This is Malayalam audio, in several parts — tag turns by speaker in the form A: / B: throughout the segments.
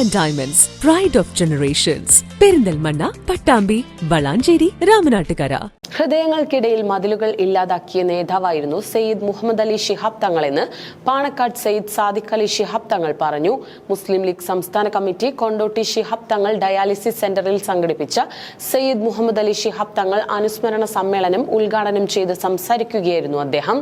A: And diamonds pride of generations Perinthalmanna Pattambi Valanchery Ramanattukara
B: ഹൃദയങ്ങൾക്കിടയിൽ മതിലുകൾ ഇല്ലാതാക്കിയ നേതാവായിരുന്നു സയ്യിദ് മുഹമ്മദ് അലി ഷിഹാബ് തങ്ങളെന്ന് പാണക്കാട് സയ്യിദ് സാദിഖ് അലി ഷിഹാബ് തങ്ങൾ പറഞ്ഞു. മുസ്ലിം ലീഗ് സംസ്ഥാന കമ്മിറ്റി കൊണ്ടോട്ടി ഷിഹാബ് തങ്ങൾ ഡയാലിസിസ് സെന്ററിൽ സംഘടിപ്പിച്ച സയ്യിദ് മുഹമ്മദ് അലി ഷിഹാബ് തങ്ങൾ അനുസ്മരണ സമ്മേളനം ഉദ്ഘാടനം ചെയ്ത് സംസാരിക്കുകയായിരുന്നു അദ്ദേഹം.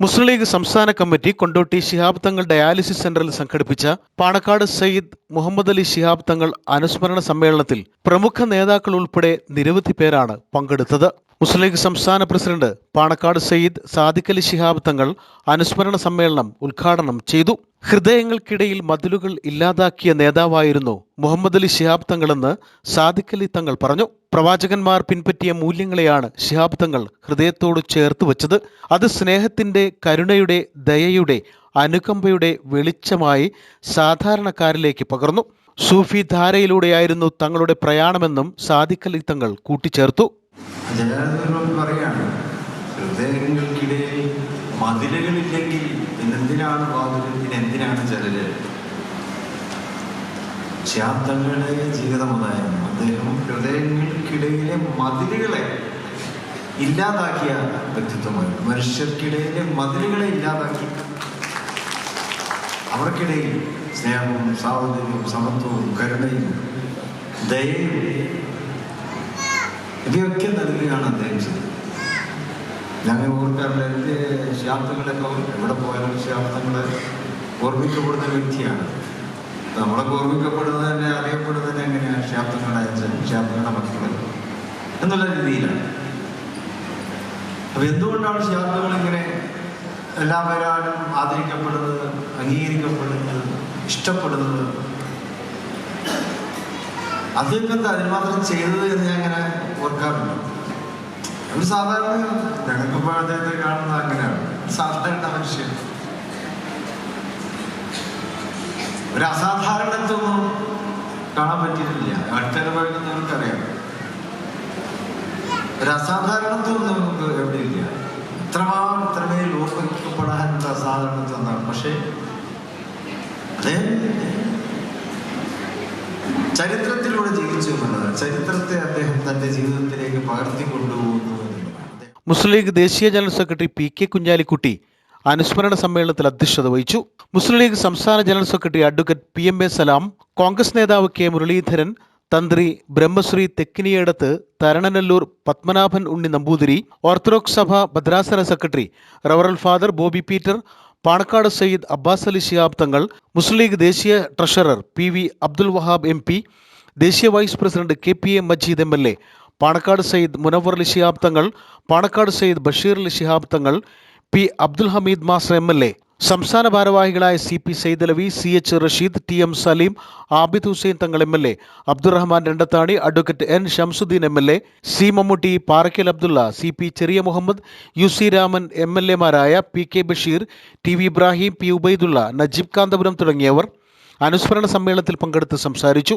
C: മുസ്ലിം ലീഗ് സംസ്ഥാന കമ്മിറ്റി കൊണ്ടോട്ടി ശിഹാബ് തങ്ങൾ ഡയാലിസിസ് സെന്ററിൽ സംഘടിപ്പിച്ച പാണക്കാട് സയ്യിദ് മുഹമ്മദ് അലി ശിഹാബ് തങ്ങൾ അനുസ്മരണ സമ്മേളനത്തിൽ പ്രമുഖ നേതാക്കൾ ഉൾപ്പെടെ നിരവധി പേരാണ് പങ്കെടുത്തത്. മുസ്ലിം ലീഗ് സംസ്ഥാന പ്രസിഡന്റ് പാണക്കാട് സയ്യിദ് സാദിഖ് അലി ശിഹാബ് തങ്ങൾ അനുസ്മരണ സമ്മേളനം ഉദ്ഘാടനം ചെയ്തു. ഹൃദയങ്ങൾക്കിടയിൽ മതിലുകൾ ഇല്ലാതാക്കിയ നേതാവായിരുന്നു മുഹമ്മദ് അലി ശിഹാബ് തങ്ങളെന്ന് സാദിഖ് അലി തങ്ങൾ പറഞ്ഞു. പ്രവാചകന്മാർ പിൻപറ്റിയ മൂല്യങ്ങളെയാണ് ശിഹാബ് തങ്ങൾ ഹൃദയത്തോട് ചേർത്ത് വച്ചത്. അത് സ്നേഹത്തിന്റെ കരുണയുടെ ദയയുടെ അനുകമ്പയുടെ വെളിച്ചമായി സാധാരണക്കാരിലേക്ക് പകർന്നു. സൂഫി ധാരയിലൂടെയായിരുന്നു തങ്ങളുടെ പ്രയാണമെന്നും സാദിഖ് അലി തങ്ങൾ കൂട്ടിച്ചേർത്തു.
D: ജനാധിപത്യം പറയാണ് ഹൃദയങ്ങൾക്കിടയിൽ മതിലുകളില്ലെങ്കിൽ ഇന്നെന്തിനാണ് വാതിൽ പിന്നെ എന്തിനാണ് ചിലര് ശാബ്ദങ്ങളുടെ ജീവിതം അതായിരുന്നു അദ്ദേഹം ഹൃദയങ്ങൾക്കിടയിലെ മതിലുകളെ ഇല്ലാതാക്കിയ വ്യക്തിത്വമായിരുന്നു മനുഷ്യർക്കിടയിലെ മതിലുകളെ ഇല്ലാതാക്കി. അവർക്കിടയിൽ സ്നേഹവും സാഹോദര്യവും സമത്വവും കരുണയും ദയയും ഇവയൊക്കെ നൽകുകയാണ് അദ്ദേഹം ചെയ്തത്. ഞാൻ ഓർക്കാറില്ല എന്റെ ശാബ്ദങ്ങളൊക്കെ എവിടെ പോയാലും ശാബ്ദങ്ങളെ ഓർമ്മിക്കപ്പെടുന്ന വ്യക്തിയാണ്. നമ്മളൊക്കെ ഓർമ്മിക്കപ്പെടുന്നത് തന്നെ അറിയപ്പെടുന്നത് എങ്ങനെയാണ്? ശാബ്ദങ്ങളുടെ അച്ഛൻ ശാബ്ദങ്ങളുടെ മക്കൾ എന്നുള്ള രീതിയിലാണ്. അപ്പൊ എന്തുകൊണ്ടാണ് ശാബ്ദങ്ങൾ ഇങ്ങനെ എല്ലാവരും ആദരിക്കപ്പെടുന്നത് അംഗീകരിക്കപ്പെടുന്നത് ഇഷ്ടപ്പെടുന്നത്? അദ്ദേഹത്തെ അതിന് മാത്രം ചെയ്തത് എന്ന് ഞാൻ അങ്ങനെ ഓർക്കാറുണ്ട് ഒരു സാധാരണ ഞങ്ങൾക്കിപ്പോൾ അദ്ദേഹത്തെ കാണുന്നത് അങ്ങനെയാണ്. സാധാരണ മനുഷ്യൻ. ഒരു അസാധാരണത്വമൊന്നും കാണാൻ പറ്റിയിട്ടില്ല. അടുത്തനുഭവം നമുക്കറിയാം ഒരു അസാധാരണത്വം നമുക്ക് എവിടെയില്ല ഇത്രമാത്രം ഇത്രമേൽ ഓർമ്മിക്കപ്പെടാനുള്ള അസാധാരണത്വം എന്നാണ്. പക്ഷേ അദ്ദേഹം ചരിത്രത്തിലൂടെ ജീവിച്ചു ചരിത്രത്തെ അദ്ദേഹം തന്റെ ജീവിതത്തിലേക്ക് പകർത്തി കൊണ്ടുപോകുന്നു
C: മുസ്ലിം ലീഗ് ദേശീയ general secretary P K Kunhalikutty അനുസ്മരണ സമ്മേളനത്തിൽ അധ്യക്ഷത വഹിച്ചു. മുസ്ലിം ലീഗ് സംസ്ഥാന general secretary advocate P M A Salam Congress നേതാവ് കെ മുരളീധരൻ തന്ത്രി ബ്രഹ്മശ്രീ തെക്കിനിയടത്ത് തരണനല്ലൂർ പത്മനാഭൻ ഉണ്ണി നമ്പൂതിരി ഓർത്തഡോക്സ് സഭ ഭദ്രാസന secretary റവറൽ father Bobby Peter Panakkad Sayyid Abbas Ali Shihab Thangal Muslim League ദേശീയ treasurer P V Abdul Wahab M P ദേശീയ vice president K P A Majeed M L A Panakkad Sayyid Munavvar Ali Shihab Thangal Panakkad Sayyid Basheer Ali Shihab Thangal P Abdul Hameed master M L A സംസ്ഥാന ഭാരവാഹികളായ C P Saidalavi C H Rasheed T M Saleem Abid Hussain Thangal M L A Abdurahman Randathani advocate N Shamsuddin M L A C Mammootty Parakkal Abdulla C P Cheriya Muhammad U C Raman M L എമാരായ P K Basheer T V Ibrahim P Ubaidulla Najeeb Kanthapuram തുടങ്ങിയവർ അനുസ്മരണ സമ്മേളനത്തിൽ പങ്കെടുത്ത് സംസാരിച്ചു.